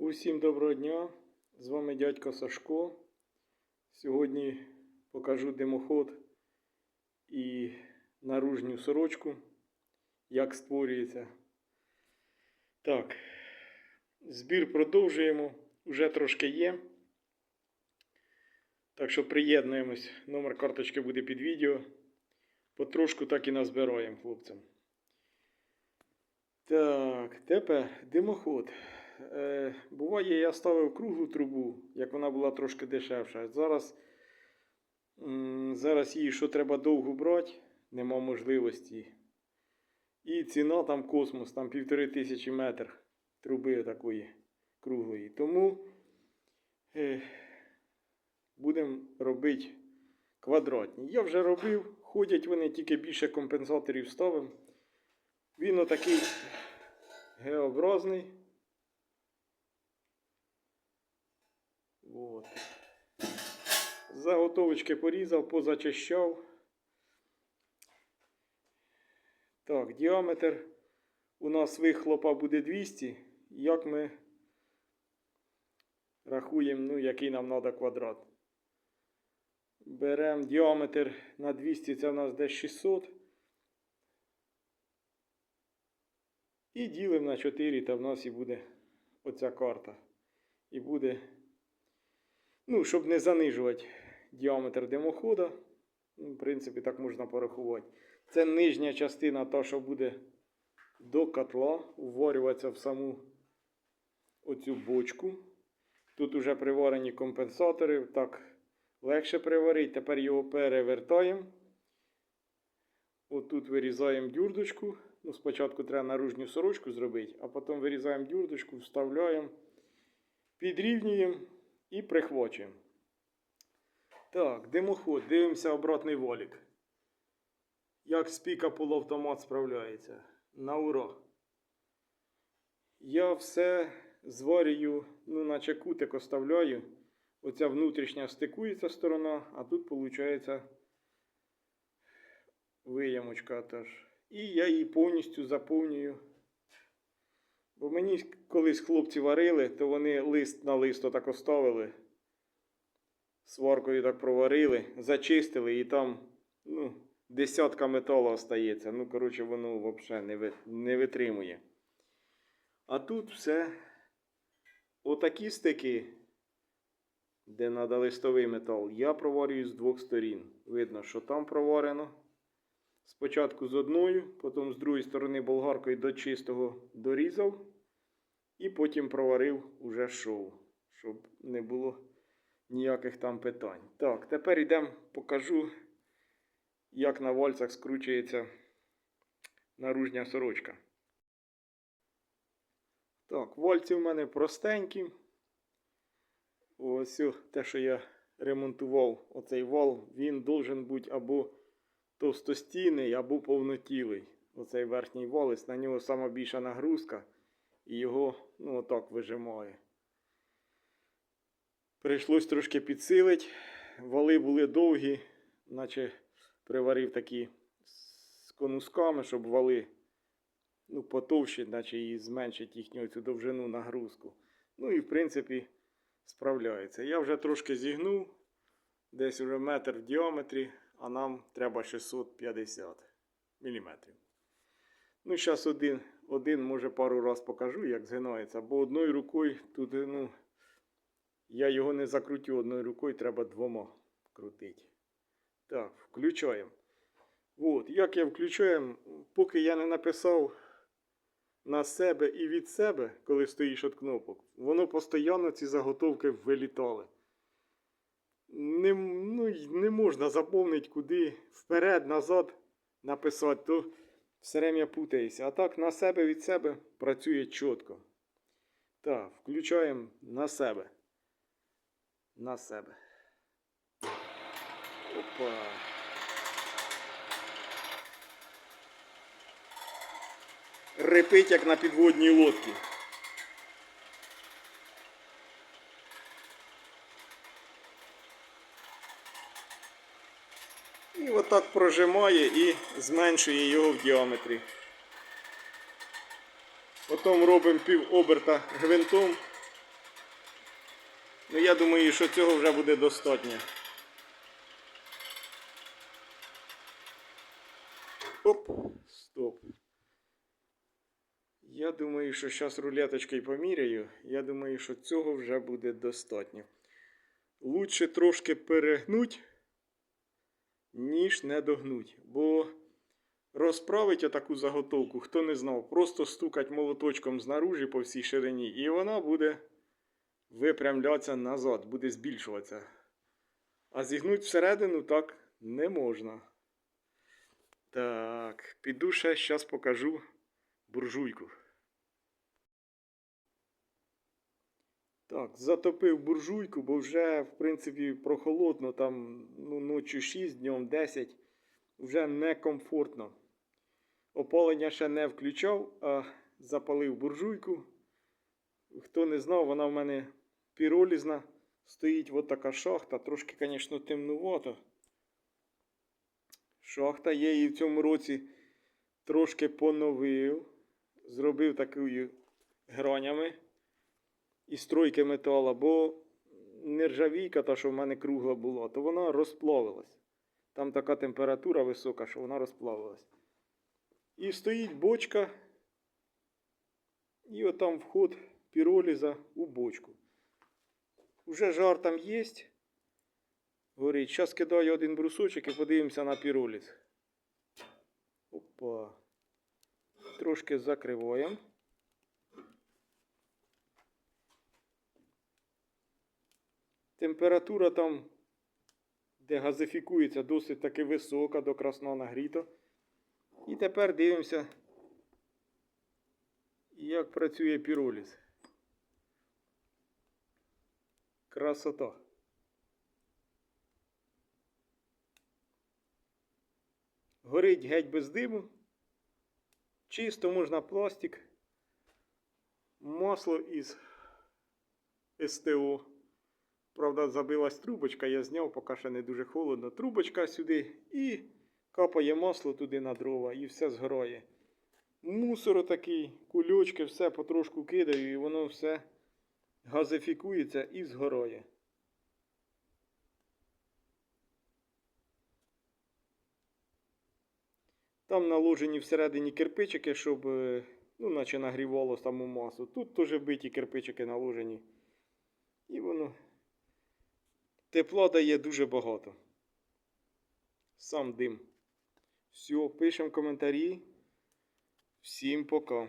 Усім доброго дня! З вами дядько Сашко. Сьогодні покажу димоход і наружню сорочку, як створюється. Так, збір продовжуємо. Уже трошки є. Так що приєднуємось. Номер карточки буде під відео. Потрошку так і назбираємо хлопцям. Так, тепер димоход. Е, буває, я ставив круглу трубу, як вона була трошки дешевша. Зараз, зараз її що треба довго брати, нема можливості. І ціна там космос, там півтори тисячі метр труби такої круглої. Тому е, будемо робити квадратні. Я вже робив, ходять вони тільки більше компенсаторів ставимо. Він отакий Г-образний. Вот. Заготовочки порізав, позачищав. Так, діаметр у нас вихлопа буде 200. Як ми рахуємо, ну, який нам треба квадрат. Беремо діаметр на 200, це у нас десь 600. І ділимо на 4, та в нас і буде оця карта. І буде, ну, щоб не занижувати діаметр димохода. Ну, в принципі, так можна порахувати. Це нижня частина, та, що буде до котла, вварюватися в саму оцю бочку. Тут вже приварені компенсатори, так легше приварити. Тепер його перевертаємо. Отут вирізаємо дюрдочку. Ну, спочатку треба наружню сорочку зробити, а потім вирізаємо дюрдочку, вставляємо, підрівнюємо і прихвачуємо. Так, димоход, дивимося обратний валік. Як спіка полуавтомат справляється. На ура. Я все зварюю, ну, наче кутик оставляю. Оця внутрішня стикується сторона, а тут виходить виямочка теж. І я її повністю заповнюю. Бо мені колись хлопці варили, то вони лист на лист отак оставили. Сваркою так проварили, зачистили і там ну, десятка металу остається. Ну, коротше, воно взагалі не, ви, не витримує. А тут все отакі стики, де треба листовий метал, я проварюю з двох сторін. Видно, що там проварено. Спочатку з одною, потім з другої сторони болгаркою до чистого дорізав. І потім проварив уже шоу, щоб не було ніяких там питань. Так, тепер йдемо, покажу, як на вальцях скручується наружня сорочка. Так, вальці в мене простенькі. Ось те, що я ремонтував, оцей вал, він должен бути або товстостійний або повнотілий. Оцей верхній валець, на нього сама більша нагрузка, і його ну, отак вижимає. Прийшлось трошки підсилити. Вали були довгі, наче приварив такі з конусками, щоб вали ну, потовщі, наче і зменшить їхню цю довжину нагрузку. Ну і в принципі справляється. Я вже трошки зігнув, десь вже метр в діаметрі а нам треба 650 мм. Ну, зараз один, один, може, пару раз покажу, як згинається, бо одною рукою тут, ну, я його не закрутю одною рукою, треба двома крутити. Так, включаємо. От, як я включаю, поки я не написав на себе і від себе, коли стоїш від кнопок, воно постійно ці заготовки вилітали не ну, не можна заповнити куди вперед, назад написати, то все время путаюся. А так на себе від себе працює чітко. Так, включаємо на себе. На себе. Опа. Репить, як на підводній лодці. І отак прожимає і зменшує його в діаметрі. Потім робимо пів оберта гвинтом Ну, я думаю, що цього вже буде достатньо. Оп, стоп. Я думаю, що зараз рулеточкою поміряю. Я думаю, що цього вже буде достатньо. Лучше трошки перегнуть, ніж не догнуть. Бо розправить отаку заготовку, хто не знав, просто стукать молоточком знаружі по всій ширині, і вона буде випрямлятися назад, буде збільшуватися. А зігнуть всередину так не можна. Так, піду ще зараз покажу буржуйку. Так, затопив буржуйку, бо вже, в принципі, прохолодно, там ну, ночі 6, днем 10, вже некомфортно. Опалення ще не включав, а запалив буржуйку. Хто не знав, вона в мене піролізна. Стоїть от така шахта, трошки, звісно, темнувато. Шахта є її в цьому році трошки поновив. Зробив такою гранями і стройки метала, бо нержавійка, та, що в мене кругла була, то вона розплавилась. Там така температура висока, що вона розплавилась. І стоїть бочка, і отам вход піроліза у бочку. Уже жар там є. Горить. Зараз кидаю один брусочок і подивимося на піроліз. Опа. Трошки закриваємо. Температура там, де газифікується, досить таки висока, до красна нагріто. І тепер дивимося, як працює піроліз. Красота. Горить геть без диму. Чисто можна пластик. Масло із СТО. Правда, забилась трубочка, я зняв, поки ще не дуже холодно. Трубочка сюди і капає масло туди на дрова і все згорає. Мусор такий, кульочки, все потрошку кидаю, і воно все газифікується і згорає. Там наложені всередині кирпичики, щоб, е, ну, наче нагрівало саму масу. Тут теж биті кирпичики наложені. І воно тепла дає дуже багато. Сам дим. Все, пишемо коментарі. Всім пока.